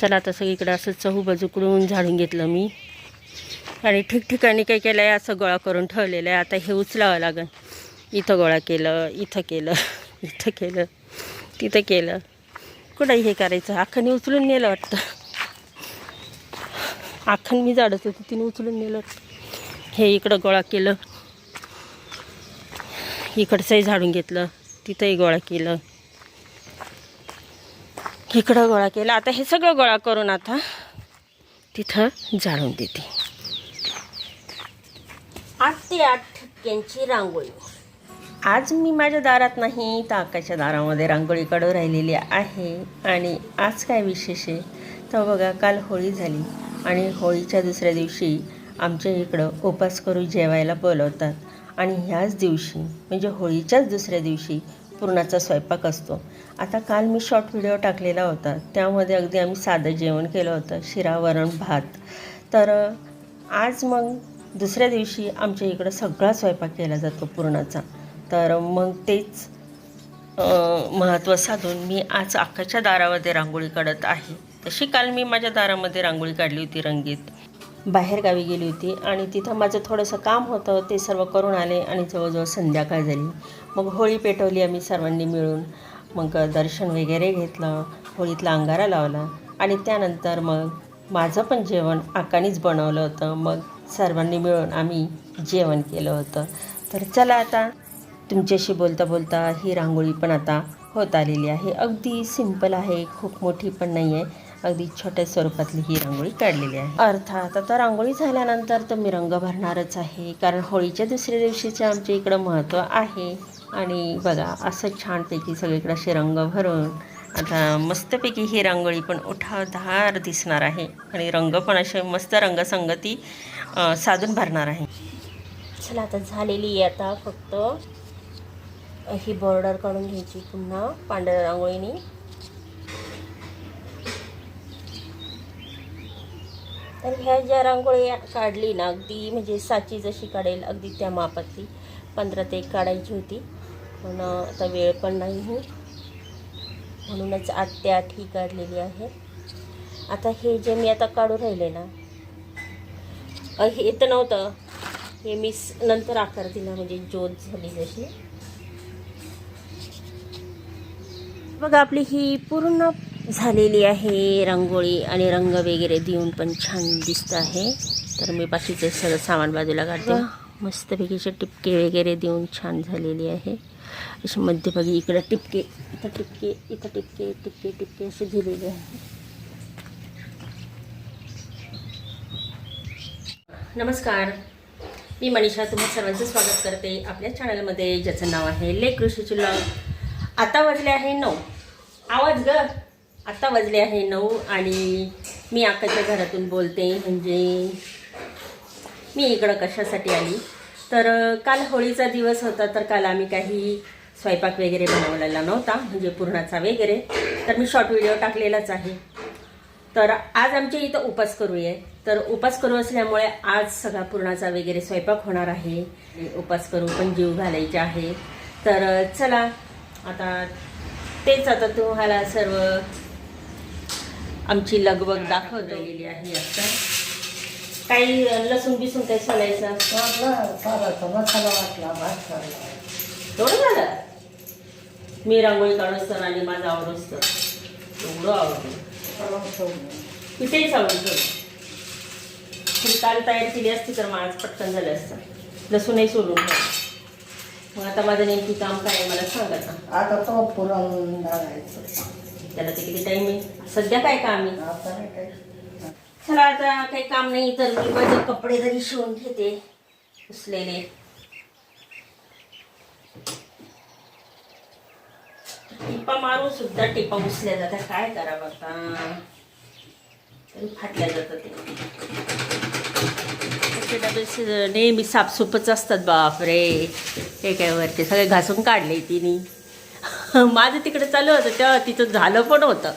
चला आता सगळीकडे असं चहू बाजूकडून झाडून घेतलं मी. आणि ठिकठिकाणी काय केलं आहे? असं गोळा करून ठेवलेलं आहे. आता हे उचलावं लागेल. इथं गोळा केलं इथं केलं इथं केलं तिथं केलं. कुठंही हे करायचं? आखणी उचलून नेलं वाटतं. आखण मी झाडच होती तिने उचलून नेलं हे इकडं गोळा केलं. इकडचंही झाडून घेतलं. तिथंही गोळा केलं. इकडं गोळा केलं. आता हे सगळं गोळा करून आता तिथं जाळून देते. आठ ते आठ ठिपक्यांची रांगोळी. आज मी माझ्या दारात नाही तर आकाच्या दारामध्ये रांगोळी काढून राहिलेली आहे. आणि आज काय विशेष आहे? तर बघा काल होळी झाली. आणि होळीच्या दुसऱ्या दिवशी आमच्या इकडं उपास करू जेवायला बोलवतात. आणि ह्याच दिवशी म्हणजे होळीच्याच दुसऱ्या दिवशी पुरणाचा स्वयंपाक असतो. आता काल मी शॉर्ट व्हिडिओ टाकलेला होता. त्यामध्ये अगदी आम्ही साधं जेवण केलं होतं. शिरा वरण भात. तर आज मग दुसऱ्या दिवशी आमच्या इकडं सगळा स्वयंपाक केला जातो पुरणाचा. तर मग तेच महत्त्व साधून मी आज अख्खाच्या दारामध्ये रांगोळी काढत आहे. तशी काल मी माझ्या दारामध्ये रांगोळी काढली होती रंगीत. बाहेरगावी गेली होती आणि तिथं माझं थोडंसं काम होतं ते सर्व करून आले आणि जवळजवळ संध्याकाळ झाली. मग होळी पेटवली आम्ही सर्वांनी मिळून. मग दर्शन वगैरे घेतलं होळीतला अंगारा लावला आणि त्यानंतर मग माझं पण जेवण आकानीच बनवलं होतं. मग सर्वांनी मिळून आम्ही जेवण केलं होतं. तर चला आता तुमच्याशी बोलता बोलता ही रांगोळी पण आता होत आलेली आहे. अगदी सिंपल आहे खूप मोठी पण नाही आहे अगदी छोट्या स्वरूपातली ही रांगोळी काढलेली आहे. अर्थात आता रांगोळी झाल्यानंतर तर मी रंग भरणारच आहे कारण होळीच्या दुसऱ्या दिवशीचं आमच्या इकडं महत्त्व आहे. आणि बघा असं छानपैकी सगळीकडे असे रंग भरून आता मस्तपैकी ही रांगोळी पण उठावधार दिसणार आहे. आणि रंग पण असे मस्त रंगसंगती साधून भरणार आहे. चला आता झालेली आहे आता फक्त ही बॉर्डर काढून घ्यायची पुन्हा पांढऱ्या रांगोळीने. तर ह्या ज्या रांगोळी काढली ना अगदी म्हणजे साची जशी काढेल अगदी त्या मापातली. पंधरा ते एक काढायची होती. पण आता वेळ पण नाही हो म्हणूनच आठ ते आठ ही काढलेली आहे. आता हे जे मी आता काढून राहिले ना हे तर नव्हतं. हे मी स- नंतर आकार दिला म्हणजे ज्योत झाली जशी. बघा आपली ही पूर्ण झालेली आहे. रांगोळी आणि रंग वगैरे देऊन पण छान दिसत आहे. तर मी बाकीचं सगळं सामान बाजूला काढते. मस्तपैकी असे टिपके वगैरे देऊन छान झालेली आहे. असे मध्यभागी इकडं टिपके इथं टिपके इथं टिपके टिपके टिपके असे दिलेले आहे. नमस्कार. मी मनीषा तुम्हा सर्वांचं स्वागत करते आपल्या चॅनलमध्ये ज्याचं नाव आहे ले कृषीचे लॉग आता वाजले आहे नऊ. आवाज ग. आत्ता वाजले आहे नऊ आणि मी आकाच्या घरातून बोलते. म्हणजे मी इकडं कशासाठी आली? तर काल होळीचा दिवस होता तर काल आम्ही काही स्वयंपाक वगैरे बनवलेला नव्हता म्हणजे पुरणाचा वगैरे. तर मी शॉर्ट व्हिडिओ टाकलेलाच आहे. तर आज आमच्या इथं उपास आहे तर उपास करू असल्यामुळे आज सगळा पुरणाचा वगैरे स्वयंपाक होणार आहे. उपास करू पण जीव घालायचे आहे. तर चला आता तेच आता तुम्हाला सर्व आमची लगबग दाखवलेली आहे आता काही लसूण बिसून काही सोलायचं मसाला वाटला भात एवढं झालं? मी रांगोळी तर आणि माझं आवडूच तर एवढं आवडतं ठेवलं. कुठेही आवडून ठेवलं तुम्ही काल तयार केली असती तर मग आज पटकन झालं असतं. लसूणही सोडून मग आता माझं नेमकी काम काय आहे मला सांगा ना. आता तो पुरण घालायचं त्याला ते किती टाईम आहे? सध्या काय काम आहे? चला आता काही काम नाही तर मी माझे कपडे जरी शिवून घेते उचलेले टिपा मारून सुद्धा टिपा उचल्या जातात. काय करावं आता? तरी फाटल्या जातात ते. डबे नेहमी साफसूपच असतात बापरे. हे काय वरती सगळे घासून काढले तिने. माझं तिकडे चालू होतं तेव्हा तिथं झालं पण होतं.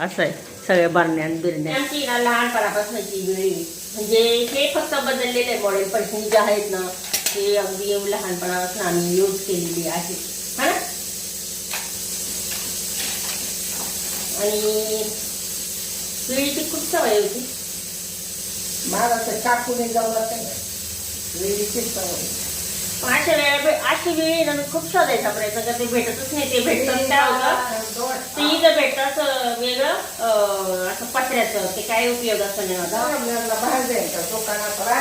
असं आहे सगळे बरण्यान बिरण्या. आमची ना लहानपणापासूनची वेळी म्हणजे हे फक्त बदललेले आहे मॉडेल पण ही जे आहेत ना ते अगदी लहानपणापासून आम्ही यूज केलेली आहे. हा ना? आणि वेळीची खूप सवय होती. मला तर चाकूने जमत नाही वेळीचीच सवय. पण अशा वेळा भे- अशी वेळी मी खूप शोधायचा प्रयत्न करते भेटतच नाही ते भेटत काय होतं? ते इथं भेटतं वेगळं असं पत्र्याचं ते काय उपयोग असं नाही होता? बाहेर जायचं दुकानात कपाळ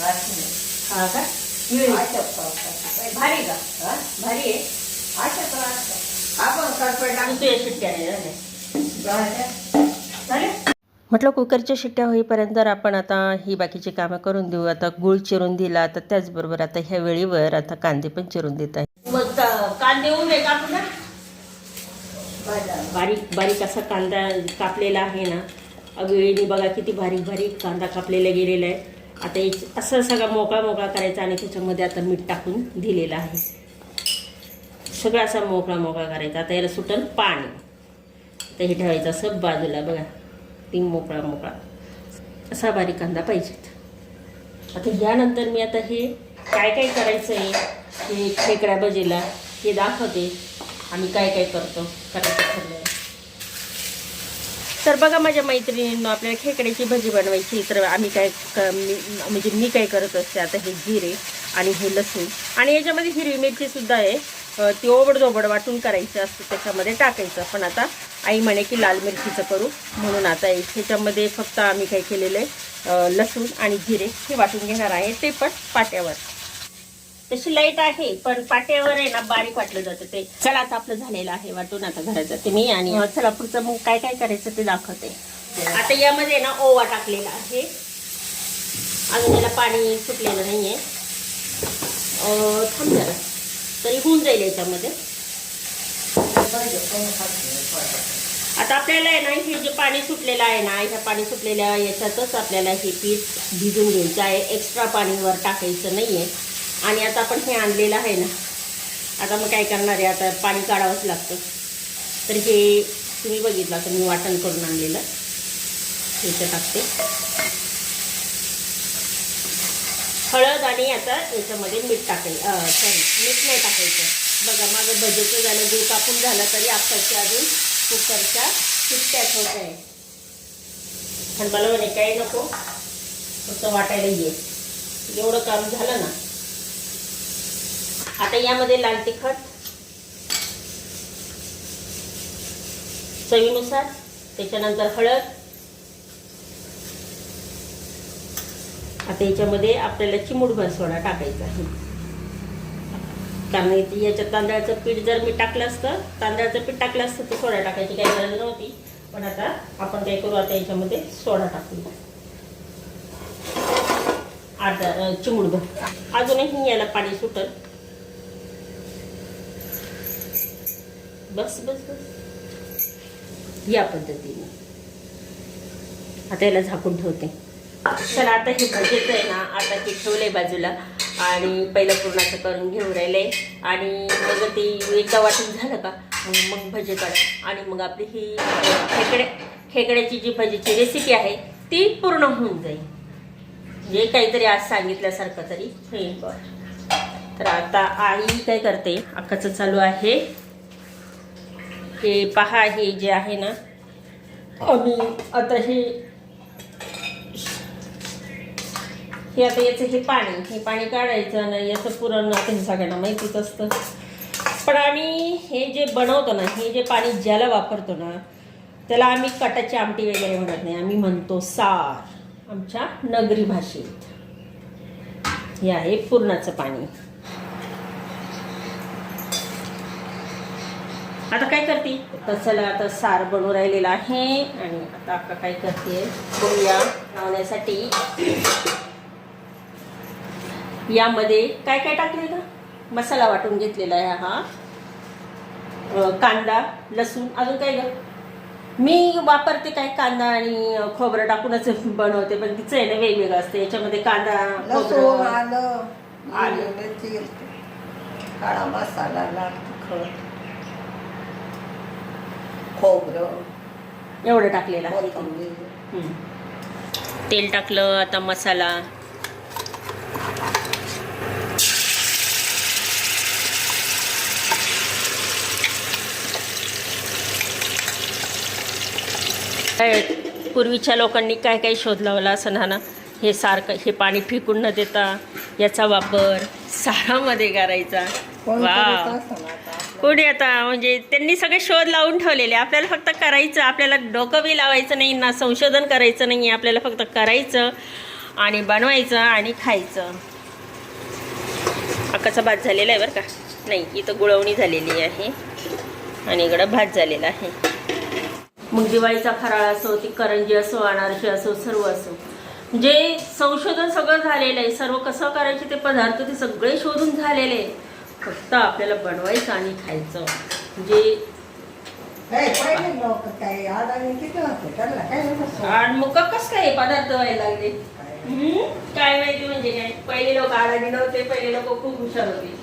राशने हा का? भारी का? भारी आहे. अशाच राहतात आपण करपेट आणि तू या शिट्ट्या नाही झाल्या झाले म्हटलं कुकरच्या शिट्ट्या होईपर्यंत आपण आता ही बाकीची कामं करून देऊ आता गूळ चिरून दिला आता त्याचबरोबर आता ह्या वेळेवर आता कांदे पण चिरून देत आहे. कांदे उभे बारीक बारीक असा कांदा कापलेला आहे ना. वेळीने बघा किती बारीक बारीक कांदा कापलेला गेलेला आहे. आता एक असं सगळा मोकळा मोकळा करायचा आणि त्याच्यामध्ये आता मीठ टाकून दिलेलं आहे. सगळं असा मोकळा मोकळा करायचा. आता याला सुटल पाणी. तर हे ठेवायचं असं बाजूला बघा. ती मोकळा मोकळा. असा बारीक कांदा पाहिजेत. आता यानंतर मी आता हे काय काय करायचं आहे हे खेकड्या भजीला हे दाखवते. आम्ही काय काय करतो करायचं ठरलं तर बघा माझ्या मैत्रिणींनो आपल्याला खेकड्याची भजी बनवायची तर आम्ही काय मी- म्हणजे मी काय करत असते आता हे जिरे आणि हे लसूण. आणि याच्यामध्ये हिरवी मिरची सुद्धा आहे. ती ओबडधोबड वाटून करायचं असतं त्याच्यामध्ये टाकायचं. पण आता आई म्हणे की लाल मिरचीचं करू. म्हणून आता हे- ह्याच्यामध्ये फक्त आम्ही काय केलेलं आहे लसूण आणि जिरे हे वाटून घेणार आहे ते पण पाट्यावर. तशी लाइट आहे पण पाट्यावर आहे ना बारीक वाटलं जातं ते. चला आता आपलं झालेलं आहे वाटून आता घरात जाते मी आणि अं, चला पुढचं मग काय काय करायचं ते दाखवते. आता यामध्ये ना ओवा टाकलेला आहे. अजून याला पाणी सुटलेलं नाहीये अं, थांब जरा तरी होऊन जाईल याच्यामध्ये. आता आपल्याला आहे ना हे जे पाणी सुटलेलं आहे ना ह्या पाणी सुटलेल्या याच्यातच आपल्याला हे पीठ भिजून घ्यायचं आहे. एक्स्ट्रा पाणीवर टाकायचं नाही आहे आणि आता आपण हे आणलेलं आहे ना आता मग काय करणार आहे? आता पाणी काढावंच लागतं. तर हे तुम्ही बघितलं तर मी वाटण करून आणलेलं. याचं टाकते. हळद आणि आता याच्यामध्ये मीठ टाकायचं. सॉरी मीठ नाही टाकायचं. बघा माझं भजेचं झालं दूध कापून झालं तरी आत्ताच्या अजून कुकरच्या शिट्ट्याच होत आहे. पण मला म्हणे काही नको फक्त वाटायला ये. एवढं काम झालं ना. आता यामध्ये लाल तिखट चवीनुसार त्याच्यानंतर हळद आता याच्यामध्ये आपल्याला चिमुडभर सोडा टाकायचा आहे. कारण इथे याच्यात तांदळाचं पीठ जर मी टाकलं असतं तांदळाचं पीठ टाकलं असतं तर सोडा टाकायची काही गरज नव्हती. पण आता आपण काय करू आता याच्यामध्ये सोडा टाकू. आता अं, चिमुडभर अजूनही याला पाणी सुटल. बस बस बस. या पद्धतीने. आता याला झाकून ठेवते. तर आता हे भजेचं आहे ना आता हे ठेवलंय बाजूला. आणि पहिलं पूर्णाचं करून घेऊन राहिलंय. आणि मग ते एकदा वाटून झालं का मग मग भजे काढा आणि मग आपली ही खेकडे खेकड्याची जी भजीची रेसिपी आहे ती पूर्ण होऊन जाईल. जे काहीतरी आज सांगितल्यासारखं तरी होईल बरं तर आता आई काय करते अक्काचं चालू आहे. हे पहा हे जे आहे ना आम्ही आता हे हे आता याचं हे पाणी हे पाणी काढायचं आणि याचं पुरण आता हे सगळ्यांना माहितीच असतं. पण आम्ही हे जे बनवतो ना हे जे पाणी ज्याला वापरतो ना त्याला आम्ही कटाची आमटी वगैरे म्हणत नाही. आम्ही म्हणतो सार आमच्या नगरी भाषेत. हे आहे पुरणाचं पाणी. आता काय करते? तर चला आता सार बनवून राहिलेला आहे आणि आता काय करते? बघूया लावण्यासाठी यामध्ये काय काय टाकले का मसाला वाटून घेतलेला आहे हा. कांदा लसूण अजून काय ग? मी वापरते काय कांदा आणि खोबरं टाकूनच बनवते पण तिचं आहे ना वेगवेगळं असते. याच्यामध्ये कांदा लसूण खोबरं. आलं. काळा मसाला लाल तिखट खोबरं. एवढं टाकलेलं. तेल टाकलं आता मसाला. काय पूर्वीच्या लोकांनी काय काय शोध लावला असं ना ना हे सारखं हे पाणी फेकून न देता याचा वापर सारामध्ये करायचा. वा ना आता. कोणी आता म्हणजे त्यांनी सगळे शोध लावून ठेवलेले. आपल्याला फक्त करायचं आपल्याला डोकं बी लावायचं नाही ना संशोधन करायचं नाही आपल्याला फक्त करायचं आणि बनवायचं आणि खायचं. अक्काचा भात झालेला आहे बरं का? नाही इथं गुळवणी झालेली आहे आणि इकडं भात झालेला आहे. मग दिवाळीचा फराळ असो ती करंजी असो अनारशी असो सर्व असो जे संशोधन सगळं झालेलं आहे सर्व कसं करायचे ते पदार्थ ते सगळे शोधून झालेले. फक्त आपल्याला बनवायचं आणि खायचं म्हणजे. आणि मग कसं काय पदार्थ व्हायला लागले? काय माहिती म्हणजे काय पहिले लोक आडाणी नव्हते पहिले लोक खूप हुशार होते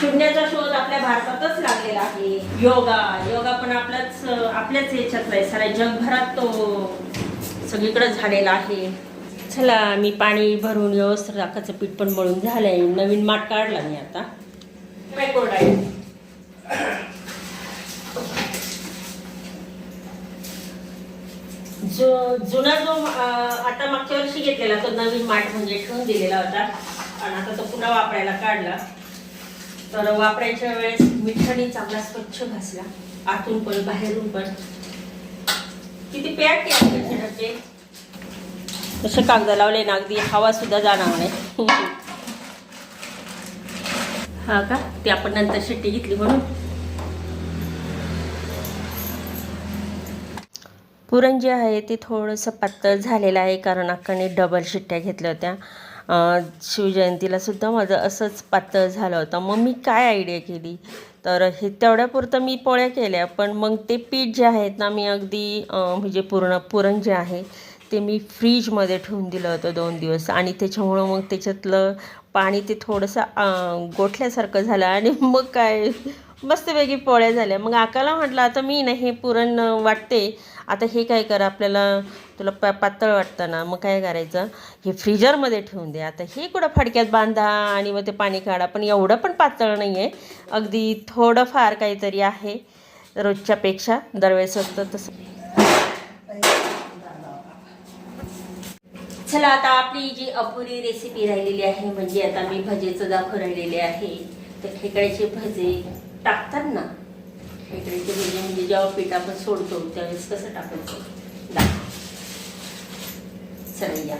शून्याचा शोध आपल्या भारतातच लागलेला आहे. योगा योगा पण आपल्याच आपल्याच याच्यातला आहे. साऱ्या जगभरात तो सगळीकडे झालेला आहे. चला मी पाणी भरून व्यवस्थित राखाचं पीठ पण मळून झालंय. नवीन माठ काढला मी आता. आहे? जो जुना जो आता मागच्या वर्षी घेतलेला तो नवीन माठ म्हणजे ठेवून दिलेला होता. आणि आता तो पुन्हा वापरायला काढला. तर वापरायच्या वेळेस मिठाने चांगला स्वच्छ घासला. आतून पण बाहेरून पण. किती पॅक आहे तसे कागद लावले ना अगदी हवा सुद्धा जाणार नाही. हा का? ते आपण नंतर शिट्टी घेतली म्हणून. पुरण जे आहे ते थोडंसं पातळ झालेलं आहे कारण अक्काने डबल शिट्ट्या घेतल्या होत्या. शिवजयंतीलासुद्धा शिवजयंतीला सुद्धा माझं असंच पातळ झालं होतं. मग मी काय आयडिया केली? तर हे तेवढ्यापुरतं मी पोळ्या केल्या पण मग ते पीठ जे आहेत ना मी अगदी म्हणजे पूर्ण पुरण जे आहे ते मी फ्रीजमध्ये ठेवून दिलं होतं दोन दिवस. आणि त्याच्यामुळं मग त्याच्यातलं पाणी ते थोडंसं गोठल्यासारखं झालं. आणि मग काय? मस्तपैकी पोळ्या झाल्या. मग आकाला म्हटलं आता मी ना हे पुरण वाटते. आता हे काय करा आपल्याला तुला प पातळ वाटतं ना मग काय करायचं? हे फ्रीजरमध्ये ठेवून दे. आता हे कुठं फडक्यात बांधा आणि मग ते पाणी काढा. पण एवढं पण पातळ नाही आहे अगदी थोडंफार काहीतरी आहे रोजच्यापेक्षा. दरवेळेस असतं तसं. चला आता आपली जी अपुरी रेसिपी राहिलेली आहे म्हणजे आता मी भजेचं दाखव राहिलेले आहे. तर खेकड्याचे भजे टाकतात ना? खेकड्याचे भजे म्हणजे जेव्हा पीठ आपण सोडतो त्यावेळेस कसं टाकायचं? दाखव चला या.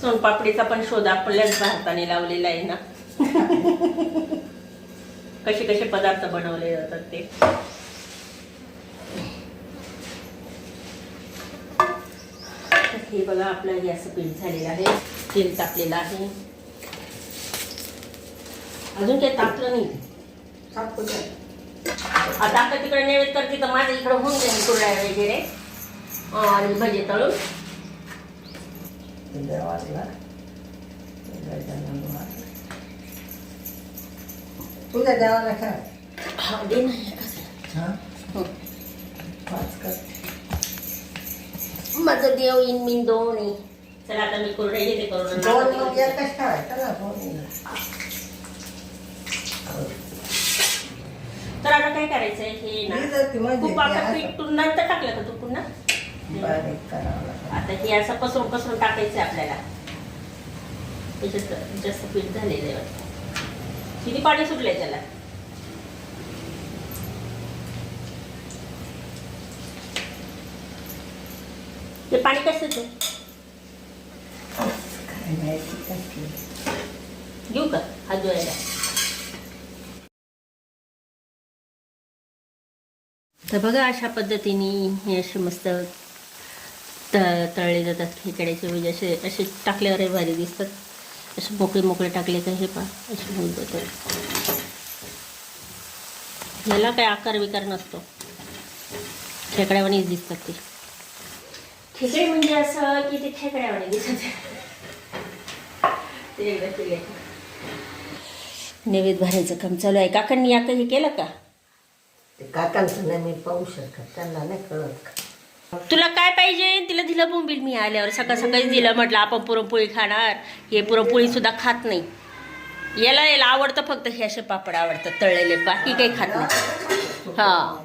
सोनपापडीचा पण शोध आपल्याच भारताने लावलेला आहे ना. कसे कसे पदार्थ बनवले जातात ते. हे बघा आपलं हे असं पीठ झालेलं आहे. तेल टाकलेलं आहे. अजून काही टाकलं नाही. आता आता तिकडे नैवेद्य करते तर माझं इकडं होऊन जाईल कुरड्या वगैरे आणि भजे तळून. तुझ्या देवाला हा, दे ना एखादं. हा हं. माझं देव इन मिन दोन. चला आता मी कुरड्या घेते करून दोन मग एकच ठेवायचं ना दोन्ही करायचंय हे ना. ती ती ती पीठ तू नंतर टाकलं का तू पुन्हा. आता हे असं पसरून पसरून टाकायचं आपल्याला. त्याच्यात जास्त पीठ झालेलं आहे. वाटतं. किती पाणी सुटलंय त्याला? ते पाणी कसं कसली. घेऊ का? हात धुवायला. तर बघा अशा पद्धतीने हे असे मस्त त तळले जातात खेकड्याचे म्हणजे असे असे टाकल्यावर हे भारी दिसतात. असे मोकळे मोकळे टाकले का हे पा असे होऊन जातात. याला काय आकार विकार नसतो. खेकड्यावानीच दिसतात ते. खेकडे म्हणजे असं की ते खेकड्यावानी दिसत ते एकदा केले नैवेद्य भरायचं काम चालू आहे. काकांनी या काही केलं का? ते काकांचं नाही मी पाहू शकत त्यांना नाही कळत तुला काय पाहिजे? तिला दिलं बोंबील मी आल्यावर. सकाळ सकाळी दिलं म्हटलं आपण पुरणपोळी खाणार. हे पुरणपोळी सुद्धा खात नाही. याला याला आवडतं फक्त हे असे पापड आवडतात तळलेले. बाकी काही खात नाही. हा.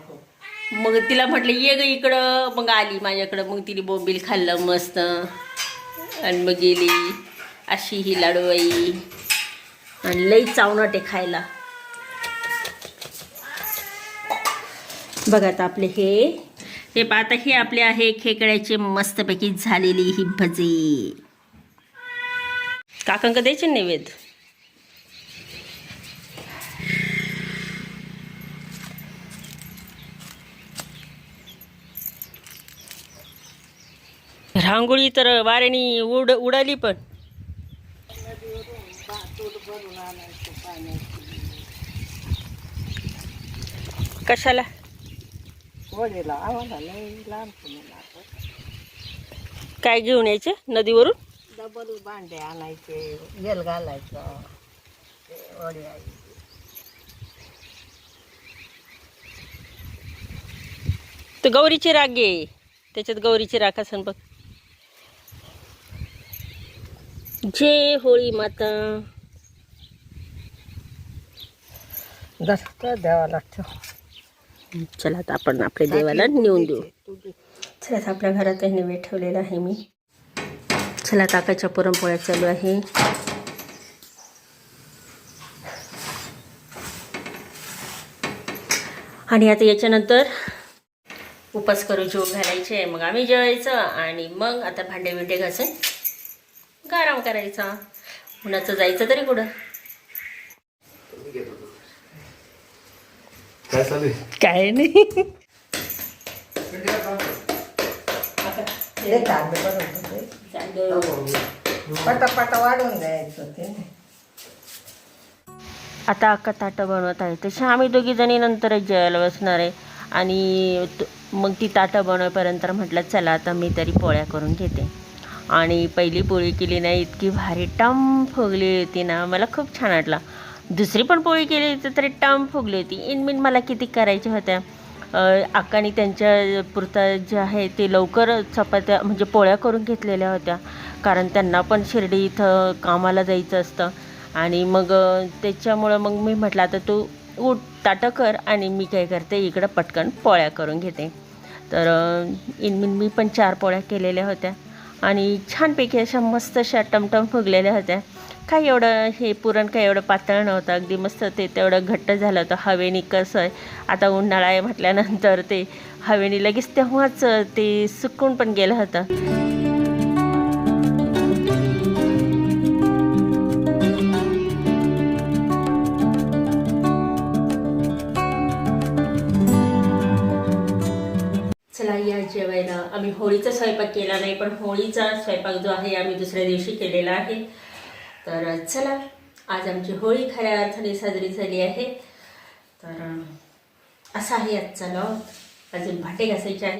मग तिला म्हटलं ये ग इकडं. मग आली माझ्याकडं. मग तिने बोंबील खाल्लं मस्त. आणि मग गेली. अशी ही लाडूबाई. आणि लई चावनट आहे खायला. बघा आता आपले हे. हे पाहता आता हे आपले आहे खेकड्याचे मस्तपैकी झालेली ही भजी. काकांक द्यायचे नैवेद? नैवेद्य रांगोळी तर वाऱ्यानी उड उडाली पण. कशाला? वडीला. आम्हाला लई लांब काय घेऊन यायचे नदीवरून? डबल भांडे आणायचे येल घालायचं वडी तर गौरीची राग आहे त्याच्यात गौरीची राख असन बघ. जय होळी माता. दसत द्यावा ठेव. चला आता आपण आपल्या देवाला नेऊन देऊ. चला आता आपल्या घरात नैवेद्य ठेवलेला आहे मी. चला ताकाच्या पुरणपोळ्या चालू आहे. आणि आता याच्यानंतर उपास करू जेव घालायचे. मग आम्ही जेवायचं आणि मग आता भांडे बिंडे घासून गाराम करायचा. उन्हाचं जायचं तरी कुठं? काय चालू काय नाही. हे कांदे बनवतो ते पटापटा वाढून द्यायचं ते. आता अक्का ताटं बनवत आहे. तशी आम्ही दोघी जणी नंतरच जेवायला बसणार आहे. आणि त- मग ती ताटं बनवेपर्यंत म्हटलं चला आता मी तरी पोळ्या करून घेते. आणि पहिली पोळी केली नाही इतकी भारी टम फुगली होती ना. मला खूप छान वाटला. दुसरी पण पोळी केली होती तरी टम फुगली होती. इनमिन मला किती करायच्या होत्या. अ, अक्कानी त्यांच्या पुरता जे आहे ते लवकर चपात्या म्हणजे पोळ्या करून घेतलेल्या होत्या. कारण त्यांना पण शिर्डी इथं कामाला जायचं असतं. आणि मग त्याच्यामुळं मग मी म्हटलं आता तू उठ ताटं कर आणि मी काय करते इकडं पटकन पोळ्या करून घेते. तर इनमिन मी पण चार पोळ्या केलेल्या होत्या. आणि छानपैकी अशा मस्त अशा टमटम फुगलेल्या होत्या. काय एवढं हे पुरण काय एवढं पातळ नव्हतं. अगदी मस्त ते तेवढं घट्ट झालं होतं. हवेनी कसं आहे आता उन्हाळा आहे म्हटल्यानंतर ते हवेनी लगेच तेव्हाच ते सुकून पण गेलं होतं. चला या जेवायला. आम्ही होळीचा स्वयंपाक केला नाही पण होळीचा स्वयंपाक जो आहे आम्ही दुसऱ्या दिवशी केलेला आहे. तर चला आज आमची होळी खऱ्या अर्थाने साजरी झाली आहे. तर असा आहे आजचा लॉग अजून भाटे घासायचे आहे